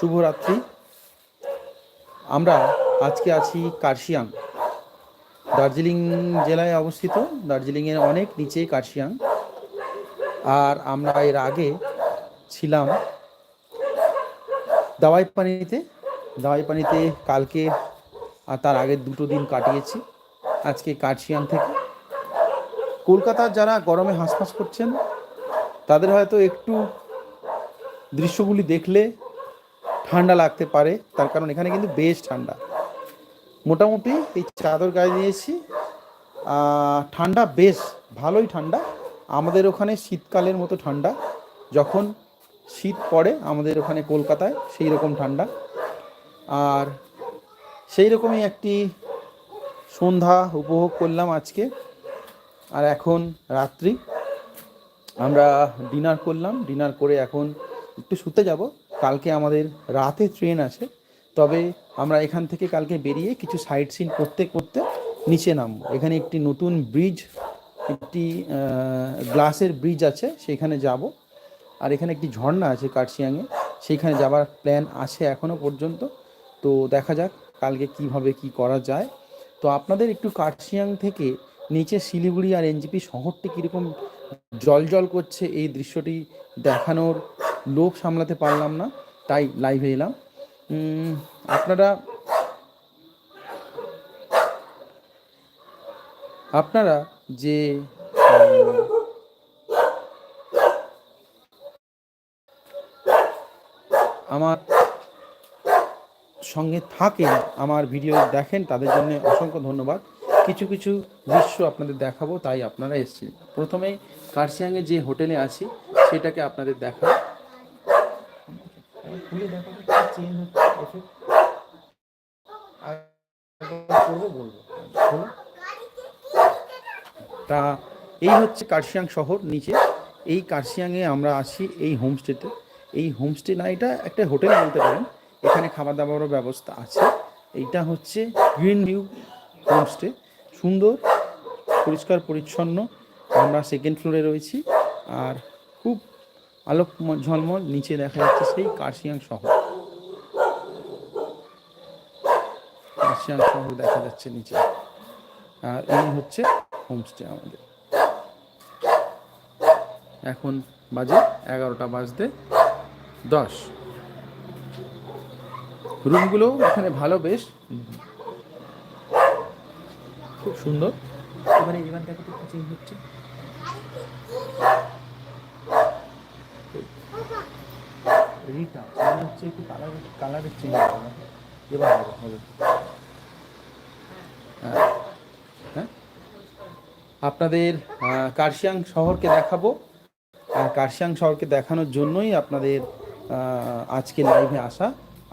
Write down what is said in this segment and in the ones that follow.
শুভরাত্রি। আমরা আজকে আছি কার্শিয়াং। দার্জিলিং জেলায় অবস্থিত। দার্জিলিংয়ের অনেক নিচে কার্শিয়াং। আর আমরা এর আগে ছিলাম দাওয়াই পানিতে দাওয়াই পানিতে কালকে আর তার আগের দুটো দিন কাটিয়েছি আজকে কার্শিয়াং থেকে। কলকাতার যারা গরমে হাঁসফাঁস করছেন, তাদের হয়তো একটু দৃশ্যগুলি দেখলে ঠান্ডা লাগতে পারে, তার কারণ এখানে কিন্তু বেশ ঠান্ডা। মোটামুটি এই চাদর গায়ে দিয়েছি। ঠান্ডা বেশ, ভালোই ঠান্ডা। আমাদের ওখানে শীতকালের মতো ঠান্ডা। যখন শীত পড়ে আমাদের ওখানে কলকাতায় সেই রকম ঠান্ডা। আর সেই রকমই একটি সন্ধ্যা উপভোগ করলাম আজকে। আর এখন রাত্রি। আমরা ডিনার করলাম। ডিনার করে এখন একটু শুতে যাব। কালকে আমাদের রাতে ট্রেন আছে। তবে আমরা এখান থেকে কালকে বেরিয়ে কিছু সাইট সিন করতে করতে নিচে নামবো। এখানে একটি নতুন ব্রিজ একটি গ্লাসের ব্রিজ আছে, সেখানে যাব। আর এখানে একটি ঝর্ণা আছে কার্শিয়াংয়ে সেইখানে যাবার প্ল্যান আছে এখনও পর্যন্ত। তো দেখা যাক কালকে কীভাবে কি করা যায়। তো আপনাদের একটু কার্শিয়াং থেকে নিচে শিলিগুড়ি আর এনজিপি শহরটি কীরকম জল জল করছে, এই দৃশ্যটি দেখানোর লোভ সামলাতে পারলাম না, তাই লাইভে এলাম। আপনারা আপনারা যে আমার সঙ্গে থাকেন, আমার ভিডিও দেখেন, তাদের জন্য অসংখ্য ধন্যবাদ। কিছু কিছু দৃশ্য আপনাদের দেখাবো, তাই আপনারা এসেছেন। প্রথমে কার্শিয়াংয়ে যে হোটেলে আছি, সেটাকে আপনাদের দেখাবো। খুলে দেখাবো চেঞ্জ হচ্ছে একবার করব, বলব। তা এই হচ্ছে কার্শিয়াং শহর নিচে। এই কার্শিয়াংয়ে আমরা আছি এই হোমস্টেতে। এই হোমস্টে না, এটা একটা হোটেল বলতে পারেন। এখানে খাবার দাবারও ব্যবস্থা আছে। এইটা হচ্ছে গ্রিন ভিউ হোমস্টে। সুন্দর, পরিষ্কার, পরিচ্ছন্ন। আমরা সেকেন্ড ফ্লোরে রয়েছি। আর খুব আলোক ঝলমল, নিচে দেখা যাচ্ছে সেই কার্শিয়াং শহর। কার্শিয়াং শহর দেখা যাচ্ছে নিচে। আর এই হচ্ছে হোমস্টে আমাদের। এখন বাজে এগারোটা বাজতে দশ। রুমগুলো এখানে ভালো বেশ। খুব সুন্দর। তো চেঞ্জ হচ্ছে। মানে হচ্ছে একটু কালার কালারের চেঞ্জ হবে। এবার হবে হবে। হ্যাঁ হ্যাঁ। আপনাদের কার্শিয়াং শহরকে দেখাবো। কার্শিয়াং শহরকে দেখানোর জন্যই আপনাদের আজকে লাইভে আসা।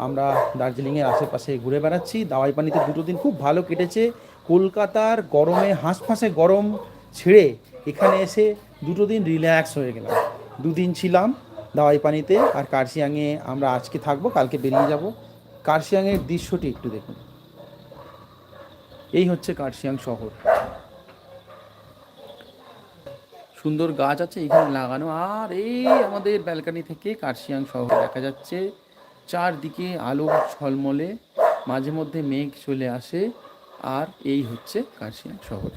আমরা দার্জিলিংয়ের আশেপাশে ঘুরে বেড়াচ্ছি। দাওয়াই পানিতে দুটো দিন খুব ভালো কেটেছে। কলকাতার গরমে, হাঁসফাঁসে গরম ছেড়ে এখানে এসে দুটো দিন রিল্যাক্স হয়ে গেলাম। দুদিন ছিলাম। দাওয়াই পানিতে আর কার্শিয়াংয়ে আমরা আজকে থাকব, কালকে বেরিয়ে যাব। কার্শিয়াংয়ের দৃশ্যটি একটু দেখুন। এই হচ্ছে কার্শিয়াং শহর। সুন্দর গাছ আছে এখানে লাগানো। আর এই আমাদের ব্যালকানি থেকে কার্শিয়াং শহর দেখা যাচ্ছে। চারদিকে আলো ঝলমলে, মাঝে মধ্যে মেঘ চলে আসে। আর এই হচ্ছে কার্শিয়াং শহর।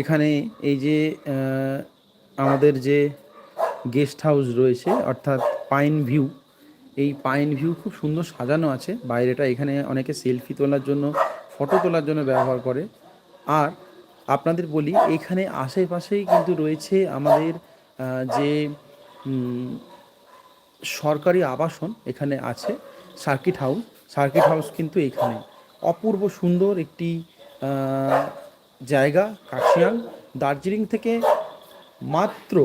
এখানে এই যে আমাদের যে গেস্ট হাউস রয়েছে, অর্থাৎ পাইন ভিউ এই পাইন ভিউ খুব সুন্দর সাজানো আছে। বাইরেটা এখানে অনেকে সেলফি তোলার জন্য ফটো তোলার জন্য ব্যবহার করে। আর আপনাদের বলি, এখানে আশেপাশেই কিন্তু রয়েছে আমাদের যে সরকারি আবাসন এখানে আছে সার্কিট হাউস সার্কিট হাউস কিন্তু এখানে। অপূর্ব সুন্দর একটি জায়গা, কাশিয়াং, দার্জিলিং থেকে মাত্র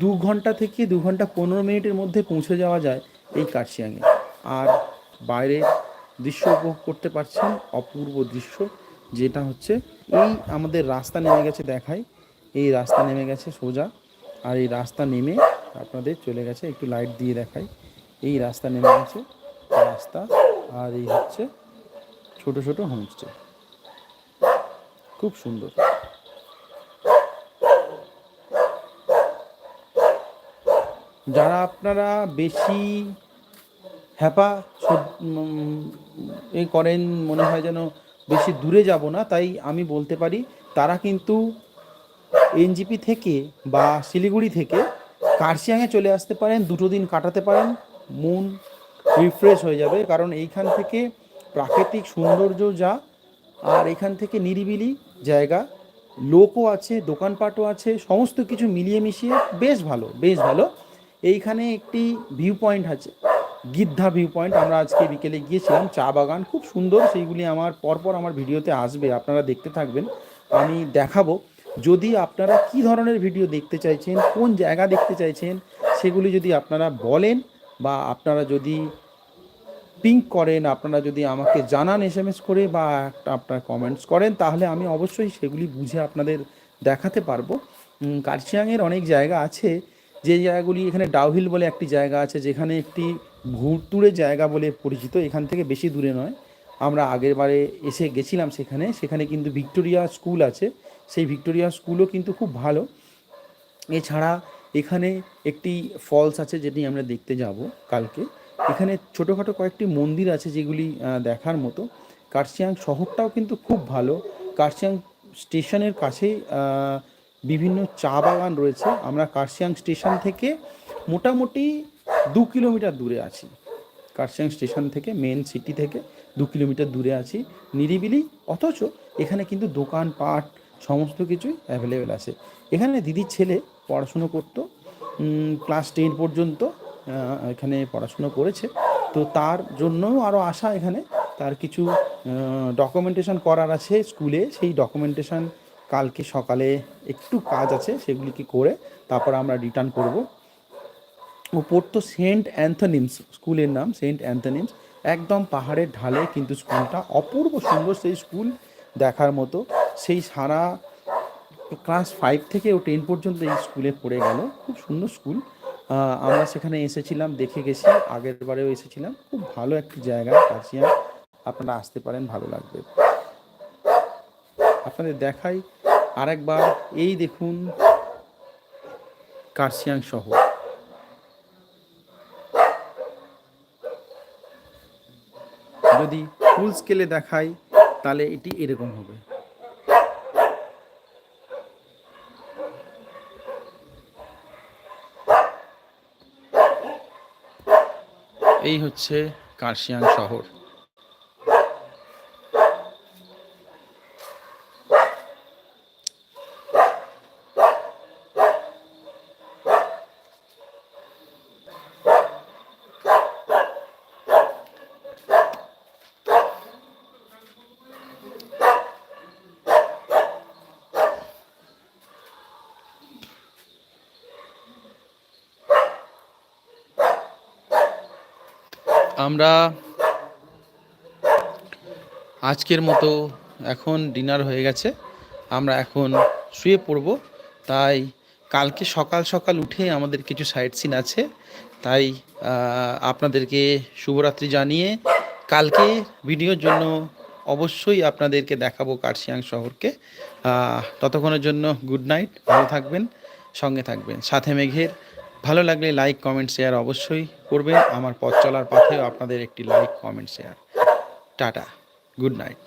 দু ঘণ্টা থেকে দু ঘণ্টা পনেরো মিনিটের মধ্যে পৌঁছে যাওয়া যায় এই কার্শিয়াংয়ে আর বাইরে দৃশ্য উপভোগ করতে পারছেন অপূর্ব দৃশ্য, যেটা হচ্ছে এই আমাদের রাস্তা নেমে গেছে দেখাই। এই রাস্তা নেমে গেছে সোজা, আর এই রাস্তা নেমে আপনাদের চলে গেছে একটু লাইট দিয়ে দেখাই। এই রাস্তা নেমে গেছে, রাস্তা, আর এই হচ্ছে ছোট ছোট হোমস্টে খুব সুন্দর। যারা আপনারা বেশি হ্যাপা এ করেন, মনে হয় যেন বেশি দূরে যাব না, তাই আমি বলতে পারি, তারা কিন্তু এনজিপি থেকে বা শিলিগুড়ি থেকে কার্শিয়াংয়ে চলে আসতে পারেন, দুটো দিন কাটাতে পারেন, মন রিফ্রেশ হয়ে যাবে, কারণ এইখান থেকে প্রাকৃতিক সৌন্দর্য যা, আর এখান থেকে নিরিবিলি জায়গা, লোকও আছে, দোকানপাটও আছে, সমস্ত কিছু মিলিয়ে মিশিয়ে বেশ ভালো বেশ ভালো। এইখানে একটি ভিউ পয়েন্ট আছে, গিদ্ধা ভিউ পয়েন্ট আমরা আজকে বিকেলে গিয়েছিলাম, চা বাগান, খুব সুন্দর, সেইগুলি আমার পরপর আমার ভিডিওতে আসবে, আপনারা দেখতে থাকবেন। আমি দেখাবো, যদি আপনারা কি ধরনের ভিডিও দেখতে চাইছেন, কোন জায়গা দেখতে চাইছেন, সেগুলি যদি আপনারা বলেন বা আপনারা যদি পিঙ্ক করেন আপনারা যদি আমাকে জানান এস এম এস করে বা একটা আপনার কমেন্টস করেন তাহলে আমি অবশ্যই সেগুলি বুঝে আপনাদের দেখাতে পারব। উম, কার্শিয়াংয়ের অনেক জায়গা আছে যে জায়গাগুলি এখানে ডাউহিল বলে একটি জায়গা আছে যেখানে একটি ঘুরতুড়ে জায়গা বলে পরিচিত এখান থেকে বেশি দূরে নয়। আমরা আগের বারে এসে গেছিলাম সেখানে সেখানে কিন্তু ভিক্টোরিয়া স্কুল আছে। সেই ভিক্টোরিয়া স্কুলও কিন্তু খুব ভালো। এছাড়া এখানে একটি ফলস আছে যেটি আমরা দেখতে যাব কালকে। এখানে ছোটোখাটো কয়েকটি মন্দির আছে যেগুলি দেখার মতো। কার্শিয়াং শহরটাও কিন্তু খুব ভালো। কার্শিয়াং স্টেশনের কাছেই বিভিন্ন চা বাগান রয়েছে। আমরা কার্শিয়াং স্টেশন থেকে মোটামুটি দু কিলোমিটার দূরে আছি। কার্শিয়াং স্টেশন থেকে মেন সিটি থেকে দু কিলোমিটার দূরে আছি নিরিবিলি। অথচ এখানে কিন্তু দোকানপাট, সমস্ত কিছুই অ্যাভেলেবেল আছে। এখানে দিদির ছেলে পড়াশুনো করতো। ক্লাস টেন পর্যন্ত এখানে পড়াশুনো করেছে। তো তার জন্যও আরও আশা এখানে। তার কিছু ডকুমেন্টেশন করার আছে স্কুলে। সেই ডকুমেন্টেশন কালকে সকালে একটু কাজ আছে, সেগুলিকে করে তারপর আমরা রিটার্ন করব। ও পড়তো সেন্ট অ্যান্থনিমস, স্কুলের নাম সেন্ট অ্যান্থনিমস। একদম পাহাড়ের ঢালে কিন্তু স্কুলটা অপূর্ব সুন্দর সেই স্কুল দেখার মতো। সেই সারা ক্লাস ফাইভ থেকে ও টেন পর্যন্ত এই স্কুলে পড়ে গেল। খুব সুন্দর স্কুল। আমরা সেখানে এসেছিলাম, দেখে গেছি, আগের বারেও এসেছিলাম। খুব ভালো একটি জায়গা কার্শিয়াং আপনারা আসতে পারেন, ভালো লাগবে। আপনাদের দেখাই আরেকবার, এই দেখুন কার্শিয়াং শহর। যদি ফুল স্কেলে দেখাই, তাহলে এটি এরকম হবে। এই হচ্ছে কার্শিয়াং শহর। আমরা আজকের মতো এখন ডিনার হয়ে গেছে। আমরা এখন শুয়ে পড়ব। তাই কালকে সকাল সকাল উঠে আমাদের কিছু সাইট সিন আছে। তাই আপনাদেরকে শুভরাত্রি জানিয়ে কালকে ভিডিওর জন্য অবশ্যই আপনাদেরকে দেখাবো কার্শিয়াং শহরকে। ততক্ষণের জন্য গুড নাইট, ভালো থাকবেন, সঙ্গে থাকবেন। সাথে মেঘের ভালো লাগলে লাইক কমেন্ট শেয়ার অবশ্যই করবেন। আমার পথ চলার পথেও আপনাদের একটি like comment share tata. Good night